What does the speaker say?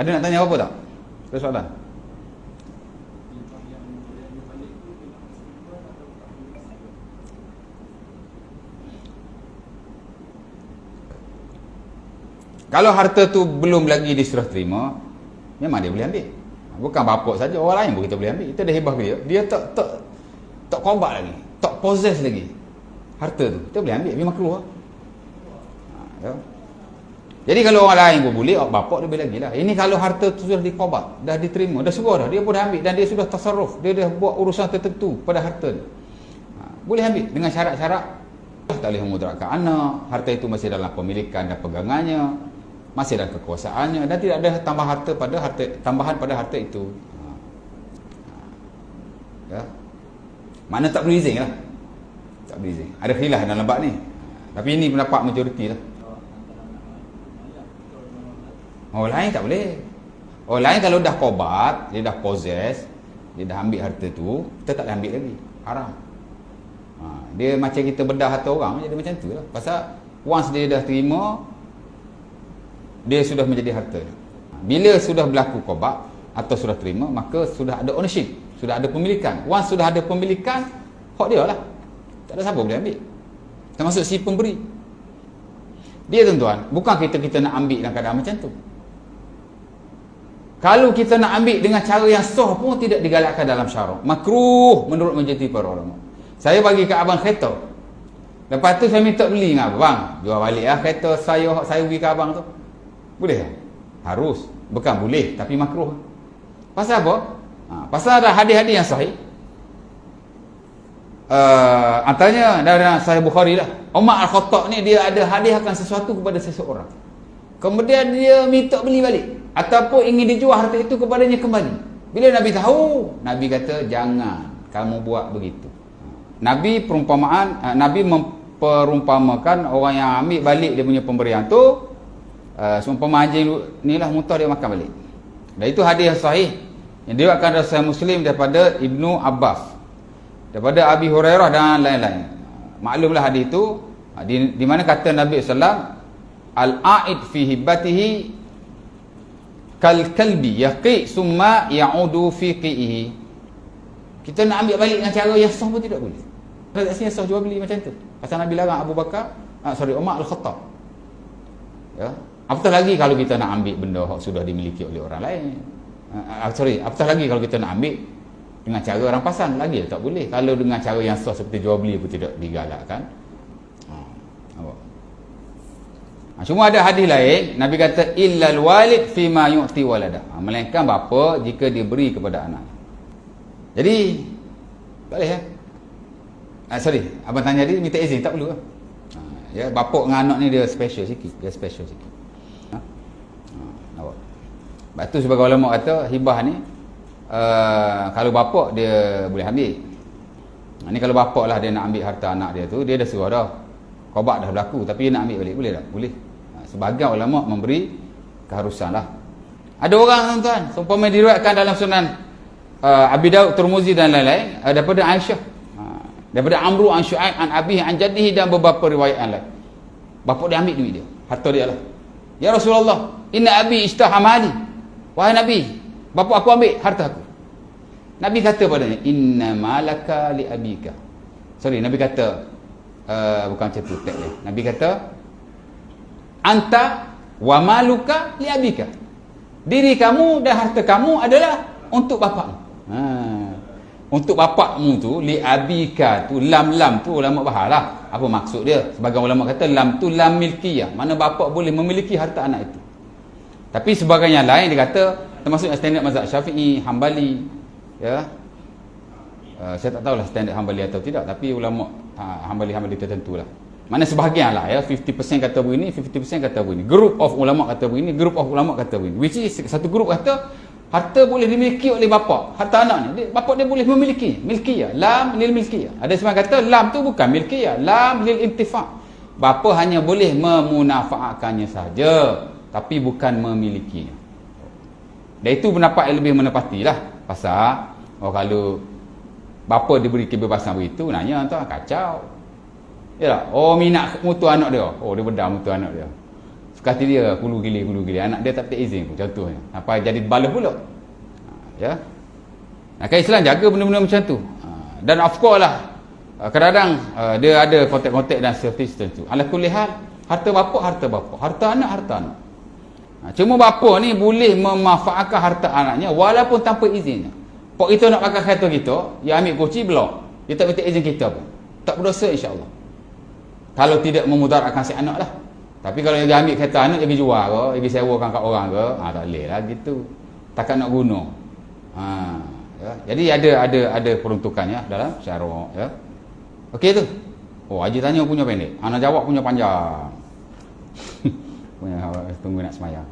Ada nak tanya apa tak? Ada soalan? Kalau harta tu belum lagi diserah terima, memang dia boleh ambil. Bukan bapak saja, orang lain pun kita boleh ambil. Kita dah hebah dia. Dia tak tak tak kombat lagi, tak possess lagi. Harta tu, kita boleh ambil, memang keluar. Ha, ya. Jadi kalau orang lain pun boleh, bapak lebih lagi lah. Ini kalau harta tu sudah dikobat, dah diterima, dah suruh dah, dia pun dah ambil dan dia sudah tasarruf, dia dah buat urusan tertentu pada harta tu. Ha, boleh ambil dengan syarat-syarat tak boleh memudaratkan anak, harta itu masih dalam pemilikan dan pegangannya, masih dalam kekuasaannya dan tidak ada tambah harta pada harta tambahan pada harta itu. Ha. Ya. Mana tak boleh izin lah. Tak boleh izin. Ada khilaf dalam bab ni. Tapi ini pendapat majoriti lah. Orang lain tak boleh. Orang lain kalau dah kobat, dia dah possess, dia dah ambil harta tu, kita tak boleh ambil lagi. Haram. Ha, dia macam kita bedah harta orang, jadi macam tu lah. Pasal once dia dah terima, dia sudah menjadi harta. Bila sudah berlaku kobat atau sudah terima, maka sudah ada ownership, sudah ada pemilikan. Once sudah ada pemilikan, hak dia lah. Tak ada siapa boleh ambil. Termasuk si pemberi. Dia tuan-tuan, bukan kita-kita nak ambil dalam keadaan macam tu. Kalau kita nak ambil dengan cara yang sah pun tidak digalakkan dalam syarak. Makruh menurut majoriti para ulama. Saya bagi ke abang kereta. Lepas tu saya minta beli dengan abang. Jual balik lah kereta saya saya bagi ke abang tu. Boleh tak? Harus. Bukan boleh tapi makruh. Pasal apa? Ha, pasal ada hadis-hadis yang sahih. Uh, antaranya dalam Sahih Bukhari lah. Umar Al-Khattab ni dia ada hadiahkan sesuatu kepada seseorang. Kemudian dia minta beli balik ataupun ingin dijual harta itu kepadanya kembali. Bila Nabi tahu, Nabi kata jangan kamu buat begitu. Nabi perumpamaan uh, Nabi memperumpamakan orang yang ambil balik dia punya pemberian tu uh, seumpama haji ni lah mutah dia makan balik. Dan itu hadis sahih yang diriwayatkan oleh Muslim daripada Ibnu Abbas daripada Abi Hurairah dan lain-lain. Maklumlah hadis itu di, di mana kata Nabi sallam al-aid fi hibatihi kal kalbi yaqi summa ya'udu fi qihi. Kita nak ambil balik dengan cara yang sah pun tidak boleh. Tak sini sah jual beli macam tu. Pasal Nabi larang Abu Bakar, ah, sorry Umar Al-Khattab. Ya. Apatah lagi kalau kita nak ambil benda yang sudah dimiliki oleh orang lain. Ah, sorry, apatah lagi kalau kita nak ambil dengan cara orang pasang lagi tak boleh kalau dengan cara yang sah seperti jual beli pun tidak digalakkan ha, ha, cuma ada hadis lain Nabi kata illal walid fima yu'ti walada. Ha, melainkan bapa jika diberi kepada anak. Jadi boleh ya? Ha, sorry abang tanya dia minta izin tak perlu ha, ya bapa dengan anak ni dia special sikit dia special sikit. Ha? Ha, sebab tu sebagai ulama kata hibah ni Uh, kalau bapak dia boleh ambil. Ini kalau bapak lah dia nak ambil harta anak dia tu dia dah suruh dah. Kobat dah berlaku tapi dia nak ambil balik boleh tak? boleh sebagian ulama memberi keharusan lah ada orang tuan-tuan seumpama diriwayatkan dalam sunan uh, Abi Daud Turmuzi dan lain-lain uh, daripada Aisyah uh, daripada Amru an Syu'aib an Abi an Jaddihi dan beberapa riwayat lain bapak dia ambil duit dia harta dia lah Ya Rasulullah inna Abi istahamali wahai Nabi Bapa aku ambil harta aku. Nabi kata padanya, "Inna malaka li abika." Sorry, Nabi kata uh, bukan macam tu. Nabi kata, "Anta wa maluka li abika." Diri kamu dan harta kamu adalah untuk bapakmu. Ha. Untuk bapakmu tu li abika tu lam-lam tu ulama bahalah. Apa maksud dia? Sebagai ulama kata lam tu lam milkiyah. Mana bapak boleh memiliki harta anak itu. Tapi sebagai yang lain dia kata termasuk standard mazhab Syafi'i, Hambali, ya. Uh, saya tak tahulah standard Hambali atau tidak, tapi ulama uh, Hambali-Hambali tertentu lah. Mana sebahagian lah ya, 50% kata begini, 50% kata begini. Group of ulama kata begini, group of ulama kata begini. Which is satu group kata harta boleh dimiliki oleh bapa, harta anak ni. Dia, bapa dia boleh memiliki, milkiyah, lam lil milkiyah. Ada sebahagian kata lam tu bukan milkiyah, lam lil intifa'. Bapa hanya boleh memunafaatkannya saja, tapi bukan memilikinya. Dan itu pendapat yang lebih menepati lah. Pasal, oh kalau bapa diberi kebebasan begitu, nanya tuan kacau. Ya? Oh minat mutu anak dia. Oh dia bedah mutu anak dia. suka hati dia kulu gili kulu gili. Anak dia tak minta izin pun contohnya. Sampai jadi balas pula. Ya. Maka Islam jaga benda-benda macam tu. Ha, dan of course lah uh, kadang-kadang uh, dia ada kontak-kontak dan servis tertentu ala kulihal harta bapa harta bapa. Harta anak harta anak. Ha, cuma bapa ni boleh memanfaatkan harta anaknya walaupun tanpa izinnya. Pak kita nak pakai kereta kita dia ambil kunci blok dia tak minta izin kita pun. Tak berdosa insyaAllah kalau tidak memudaratkan si anak lah tapi kalau dia ambil kereta anak dia jual ke dia sewakan kat orang ke ha, tak boleh lah gitu takkan nak guna ha, ya. jadi ada ada ada peruntukannya dalam syarak ya. Okey tu. Oh, Haji tanya punya pendek. Ana jawab punya panjang. punya tunggu nak semayang.